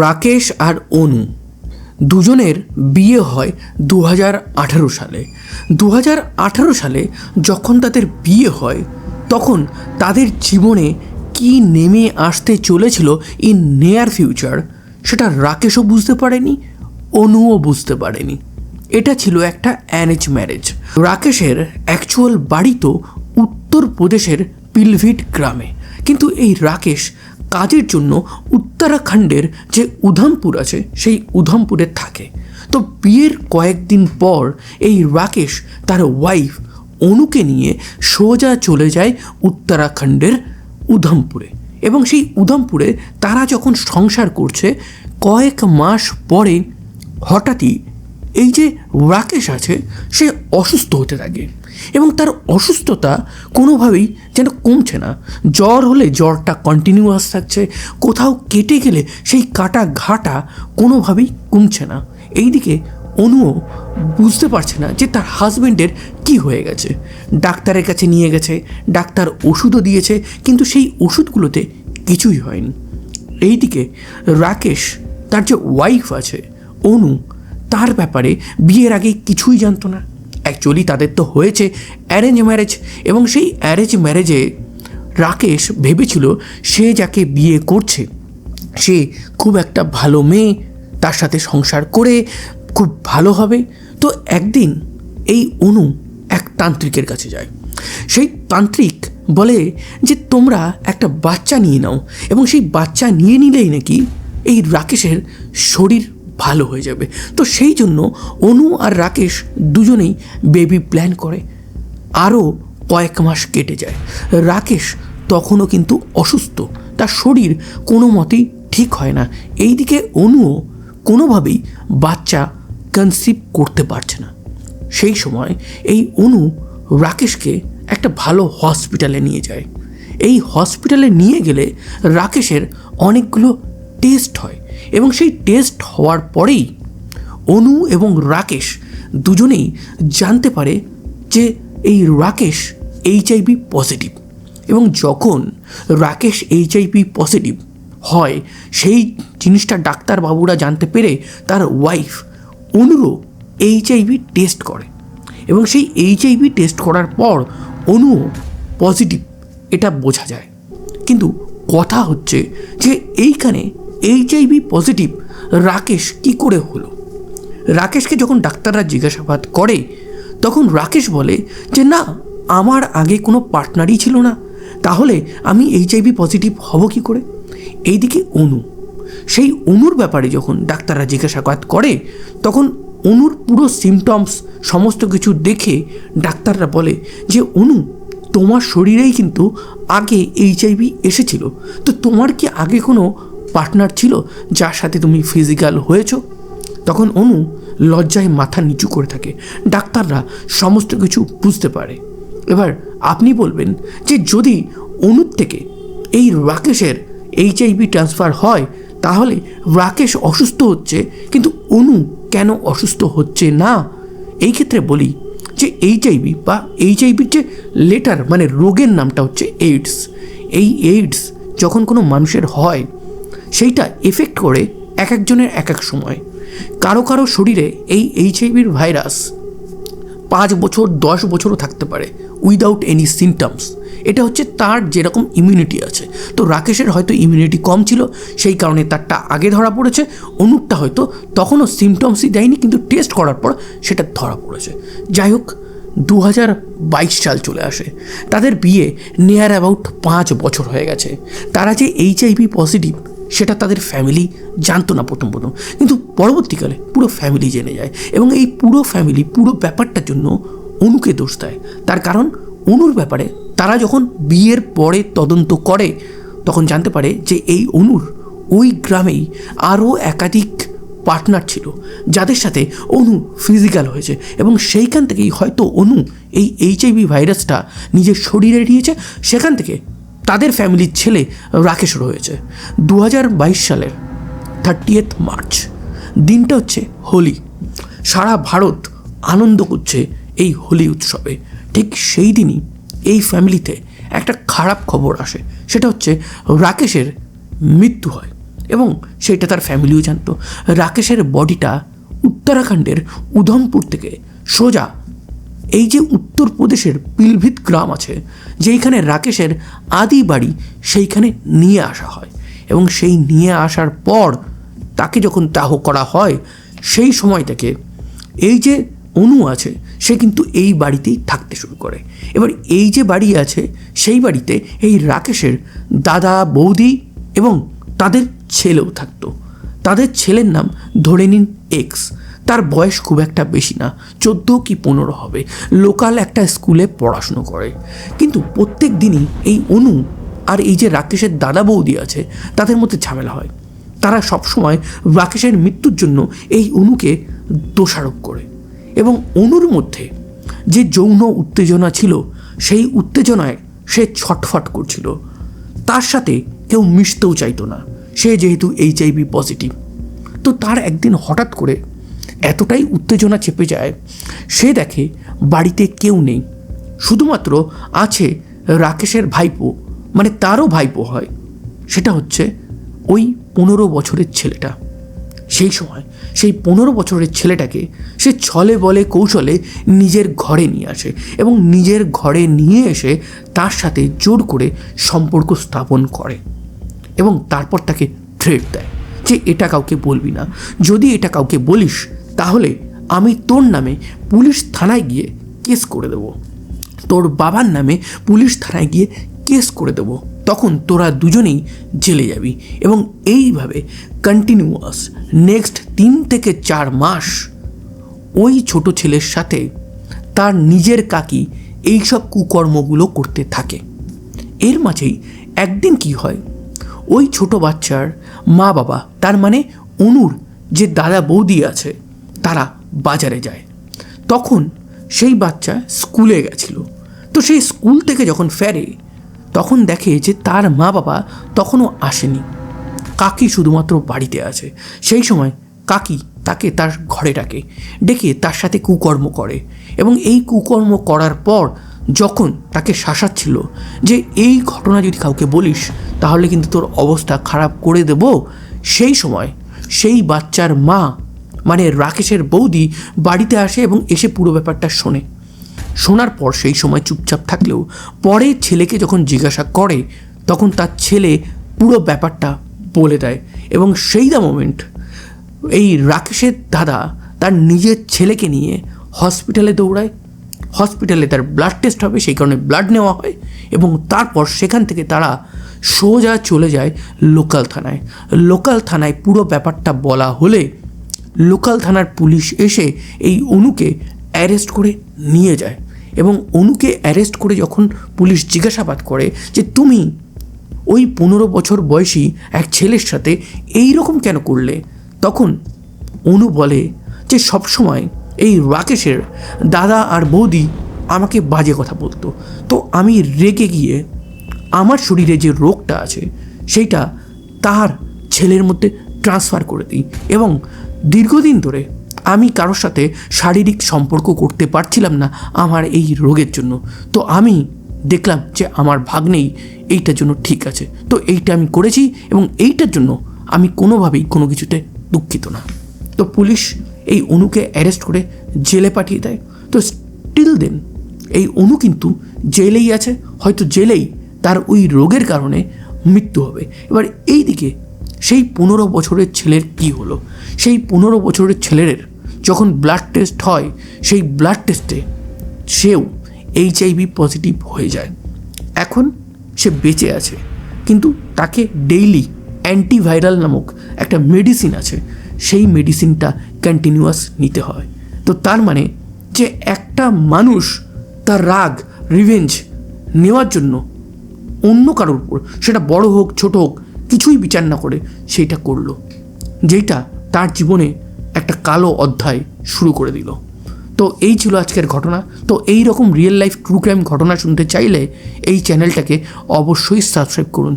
রাকেশ আর অনু। দুজনের বিয়ে হয় দু আঠারো সালে। দু আঠারো সালে যখন তাদের বিয়ে হয়, তখন তাদের জীবনে কি নেমে আসতে চলেছিল ইন নিয়ার ফিউচার, সেটা রাকেশও বুঝতে পারেনি, অনুও বুঝতে পারেনি। এটা ছিল একটা অ্যারেঞ্জ ম্যারেজ। রাকেশের অ্যাকচুয়াল বাড়ি তো উত্তরপ্রদেশের পিলভিট গ্রামে। কিন্তু এই রাকেশ কাজের জন্য উত্তরাখণ্ডের যে উধামপুর আছে, সেই উধামপুরে থাকে। তো বিয়ের কয়েকদিন পর এই রাকেশ তার ওয়াইফ অনুকে নিয়ে সোজা চলে যায় উত্তরাখণ্ডের উধামপুরে। এবং সেই উধামপুরে তারা যখন সংসার করছে, কয়েক মাস পরে হঠাৎই এই যে রাকেশ আছে, সে অসুস্থ হতে থাকে। এবং তার অসুস্থতা কোনোভাবেই যেন কমছে না। জ্বর হলে জ্বরটা কন্টিনিউয়াস থাকছে, কোথাও কেটে গেলে সেই কাটা ঘাটা কোনোভাবেই কমছে না। এইদিকে অনুও বুঝতে পারছে না যে তার হাজব্যান্ডের কি হয়ে গেছে। ডাক্তারের কাছে নিয়ে গেছে, ডাক্তার ওষুধও দিয়েছে, কিন্তু সেই ওষুধগুলোতে কিছুই হয়নি। এইদিকে রাকেশ, তার যে ওয়াইফ আছে, অনু, তার ব্যাপারে বিয়ের আগে কিছুই জানতো না। অ্যাকচুয়ালি তাদের তো হয়েছে অ্যারেঞ্জ ম্যারেজ এবং সেই অ্যারেঞ্জ ম্যারেজে রাকেশ ভেবেছিল সে যাকে বিয়ে করছে, সে খুব একটা ভালো মেয়ে, তার সাথে সংসার করে খুব ভালো হবে। তো একদিন এই অনু এক তান্ত্রিকের কাছে যায়। সেই তান্ত্রিক বলে যে, তোমরা একটা বাচ্চা নিয়ে নাও। এবং সেই বাচ্চা নিয়ে নিলেই নাকি এই রাকেশের শরীর ভালো হয়ে যাবে। তো সেই জন্য অনু আর রাকেশ দুজনেই বেবি প্ল্যান করে। আরও কয়েক মাস কেটে যায়। রাকেশ তখনও কিন্তু অসুস্থ। তার শরীর কোনো মতেই ঠিক হয় না। এইদিকে অনুও কোনোভাবেই বাচ্চা কনসিভ করতে পারছে না। সেই সময় এই অনু রাকেশকে একটা ভালো হসপিটালে নিয়ে যায়। এই হসপিটালে নিয়ে গেলে রাকেশের অনেকগুলো টেস্ট হয়। এবং সেই টেস্ট হওয়ার পরেই অনু এবং রাকেশ দুজনেই জানতে পারে যে এই রাকেশ এইচআইভি পজিটিভ এবং যখন রাকেশ এইচআইভি পজিটিভ হয়, সেই জিনিসটা ডাক্তারবাবুরা জানতে পেরে তার ওয়াইফ অনুরও এইচআইভি টেস্ট করে এবং সেই এইচআইভি টেস্ট করার পর অনু পজিটিভ এটা বোঝা যায়। কিন্তু কথা হচ্ছে যে এইখানে এইচআইভি পজিটিভ রাকেশ কি করে হলো? রাকেশকে যখন ডাক্তাররা জিজ্ঞাসাবাদ করে, তখন রাকেশ বলে যে, না, আমার আগে কোনো পার্টনারই ছিল না। তাহলে আমি এইচআইভি পজিটিভ হব কি করে? এইদিকে অনু, সেই অনুর ব্যাপারে যখন ডাক্তাররা জিজ্ঞাসাবাদ করে, তখন অনুর পুরো সিমটমস সমস্ত কিছু দেখে ডাক্তাররা বলে যে, অনু, তোমার শরীরেই কিন্তু আগে এইচআইভি এসেছিল। তো তোমার কি আগে কোনো পার্টনার ছিল, যার সাথে তুমি ফিজিক্যাল হয়েছো, তখন অনু লজ্জায় মাথা নিচু করে থাকে। ডাক্তাররা সমস্ত কিছু বুঝতে পারে। এবার আপনি বলবেন যে, যদি অনুর থেকে এই রাকেশের এইচআইভি ট্রান্সফার হয়, তাহলে রাকেশ অসুস্থ হচ্ছে, কিন্তু অনু কেন অসুস্থ হচ্ছে না? এই ক্ষেত্রে বলি যে এইচআইভি বা এইচআইভির যে লেটার মানে রোগের নামটা হচ্ছে এইডস এই এইডস যখন কোনো মানুষের হয় সেইটা এফেক্ট করে এক একজনের এক এক সময়। কারও কারও শরীরে এই এইচআইভির ভাইরাস পাঁচ বছর, দশ বছরও থাকতে পারে উইদাউট এনি সিমটমস এটা হচ্ছে তার যেরকম ইমিউনিটি আছে। তো রাকেশের হয়তো ইমিউনিটি কম ছিল, সেই কারণে তারটা আগে ধরা পড়েছে অনুপটা হয়তো তখনও সিমটমসই দেয়নি, কিন্তু টেস্ট করার পর সেটা ধরা পড়েছে। যাই হোক দু হাজার বাইশ সাল চলে আসে। তাদের বিয়ে নিয়ার অ্যাবাউট পাঁচ বছর হয়ে গেছে। তারা যে এইচআইভি পজিটিভ সেটা তাদের ফ্যামিলি জানতো না প্রথম প্রথম। কিন্তু পরবর্তীকালে পুরো ফ্যামিলি জেনে যায় এবং এই পুরো ফ্যামিলি পুরো ব্যাপারটার জন্য অনুকে দোষ দেয়। তার কারণ অনুর ব্যাপারে তারা যখন বিয়ের পরে তদন্ত করে, তখন জানতে পারে যে এই অনুর ওই গ্রামেই আরও একাধিক পার্টনার ছিল, যাদের সাথে অনু ফিজিক্যাল হয়েছে এবং সেইখান থেকেই হয়তো অনু এই এইচআইভি ভাইরাসটা নিজের শরীরে নিয়েছে সেখান থেকে তাদের ফ্যামিলির ছেলে রাকেশ রয়েছে দু হাজার বাইশ সালের থার্টিয়েথ মার্চ। দিনটা হচ্ছে হোলি। সারা ভারত আনন্দ করছে এই হোলি উৎসবে। ঠিক সেই দিনই এই ফ্যামিলিতে একটা খারাপ খবর আসে। সেটা হচ্ছে রাকেশের মৃত্যু হয় এবং সেটা তার ফ্যামিলিও জানতো। রাকেশের বডিটা উত্তরাখণ্ডের উধমপুর থেকে সোজা এই যে উত্তরপ্রদেশের পিলভিত গ্রাম আছে যেইখানে রাকেশের আদি বাড়ি, সেইখানে নিয়ে আসা হয়। এবং সেই নিয়ে আসার পর তাকে যখন দাহ করা হয়, সেই সময় থেকে এই যে অনু আছে, সে কিন্তু এই বাড়িতেই থাকতে শুরু করে। এবার এই যে বাড়ি আছে, সেই বাড়িতে এই রাকেশের দাদা, বৌদি এবং তাদের ছেলেও থাকতো। তাদের ছেলের নাম ধরে নিন এক্স। তার বয়স খুব একটা বেশি না, চোদ্দ কি পনেরো হবে। লোকাল একটা স্কুলে পড়াশুনো করে। কিন্তু প্রত্যেক দিনই এই অনু আর এই যে রাকেশের দাদা বৌদি আছে, তাদের মধ্যে ঝামেলা হয়। তারা সবসময় রাকেশের মৃত্যুর জন্য এই অনুকে দোষারোপ করে। এবং অনুর মধ্যে যে যৌন উত্তেজনা ছিল, সেই উত্তেজনায় সে ছটফট করছিল। তার সাথে কেউ মিশতেও চাইতো না। সে যেহেতু এইচআইভি পজিটিভ তো তার একদিন হঠাৎ করে এতটাই উত্তেজনা চেপে যায়, সে দেখে বাড়িতে কেউ নেই। শুধুমাত্র আছে রাকেশের ভাইপো মানে তারও ভাইপো হয়। সেটা হচ্ছে ওই পনেরো বছরের ছেলেটা। সেই সময় সেই পনেরো বছরের ছেলেটাকে সে ছলে বলে কৌশলে নিজের ঘরে নিয়ে আসে এবং নিজের ঘরে নিয়ে এসে তার সাথে জোর করে সম্পর্ক স্থাপন করে এবং তারপর তাকে থ্রেট দেয় যে এটা কাউকে বলবি না। যদি এটা কাউকে বলিস তাহলে আমি তোর নামে পুলিশ থানায় গিয়ে কেস করে দেবো। তোর বাবার নামে পুলিশ থানায় গিয়ে কেস করে দেবো। তখন তোরা দুজনেই জেলে যাবি এবং এইভাবে কন্টিনিউয়াস নেক্সট তিন থেকে চার মাস ওই ছোট ছেলের সাথে তার নিজের কাকি এইসব কুকর্মগুলো করতে থাকে। এর মাঝেই একদিন কি হয়, ওই ছোট বাচ্চার মা বাবা তার মানে অনুর যে দাদা বৌদি আছে তারা বাজারে যায়। তখন সেই বাচ্চা স্কুলে গেছিল। তো সেই স্কুল থেকে যখন ফেরে, তখন দেখে যে তার মা বাবা তখনও আসেনি। কাকি শুধুমাত্র বাড়িতে আছে। সেই সময় কাকি তাকে তার ঘরে ডাকে, ডেকে তার সাথে কুকর্ম করে এবং এই কুকর্ম করার পর যখন তাকে শাসাচ্ছিল যে, এই ঘটনা যদি কাউকে বলিস, তাহলে কিন্তু তোর অবস্থা খারাপ করে দেব। সেই সময় সেই বাচ্চার মা মানে রাকেশের বৌদি বাড়িতে আসে এবং এসে পুরো ব্যাপারটা শোনে। শোনার পর সেই সময় চুপচাপ থাকলেও পরে ছেলেকে যখন জিজ্ঞাসা করে, তখন তার ছেলে পুরো ব্যাপারটা বলে দেয় এবং সেই দা মোমেন্ট এই রাকেশের দাদা তার নিজের ছেলেকে নিয়ে হসপিটালে দৌড়ায়। হসপিটালে তার ব্লাড টেস্ট হবে, সেই কারণে ব্লাড নেওয়া হয় এবং তারপর সেখান থেকে তারা সোজা চলে যায় লোকাল থানায়। লোকাল থানায় পুরো ব্যাপারটা বলা হলে লোকাল থানার পুলিশ এসে এই অনুকে অ্যারেস্ট করে নিয়ে যায় এবং অনুকে অ্যারেস্ট করে যখন পুলিশ জিজ্ঞাসাবাদ করে যে তুমি ওই পনেরো বছর বয়সী এক ছেলের সাথে এই রকম কেন করলে, তখন অনু বলে যে সবসময় এই রাকেশের দাদা আর বৌদি আমাকে বাজে কথা বলতো। তো আমি রেগে গিয়ে আমার শরীরে যে রোগটা আছে, সেইটা তার ছেলের মধ্যে ট্রান্সফার করে দিই। এবং দীর্ঘদিন ধরে আমি কারোর সাথে শারীরিক সম্পর্ক করতে পারছিলাম না আমার এই রোগের জন্য। তো আমি দেখলাম যে আমার ভাগ্নেই এইটার জন্য ঠিক আছে। তো এইটা আমি করেছি এবং এইটার জন্য আমি কোনোভাবেই কোনো কিছুতে দুঃখিত না। তো পুলিশ এই অনুকে অ্যারেস্ট করে জেলে পাঠিয়ে দেয়। তো স্টিল দেন এই অনু কিন্তু জেলেই আছে, হয়তো জেলেই তার ওই রোগের কারণে মৃত্যু হবে। এবার এই দিকে সেই পনেরো বছরের ছেলের কি হলো? সেই পনেরো বছরের ছেলের যখন ব্লাড টেস্ট হয়, সেই ব্লাড টেস্টে সেও এইচআইভি পজিটিভ হয়ে যায়। এখন সে বেঁচে আছে, কিন্তু তাকে ডেইলি অ্যান্টিভাইরাল নামক একটা মেডিসিন আছে, সেই মেডিসিনটা কন্টিনিউয়াস নিতে হয়। তো তার মানে যে একটা মানুষ তার রাগ রিভেঞ্জ নেওয়ার জন্য অন্য কারোর উপর, সেটা বড় হোক, ছোট হোক কিছুই বিচার না করে সেইটা করল যেটা তার জীবনে একটা কালো অধ্যায় শুরু করে দিল। তো এই ছিল আজকের ঘটনা। তো এই রকম রিয়েল লাইফ ট্রু ক্রাইম ঘটনা শুনতে চাইলে এই চ্যানেলটাকে অবশ্যই সাবস্ক্রাইব করুন।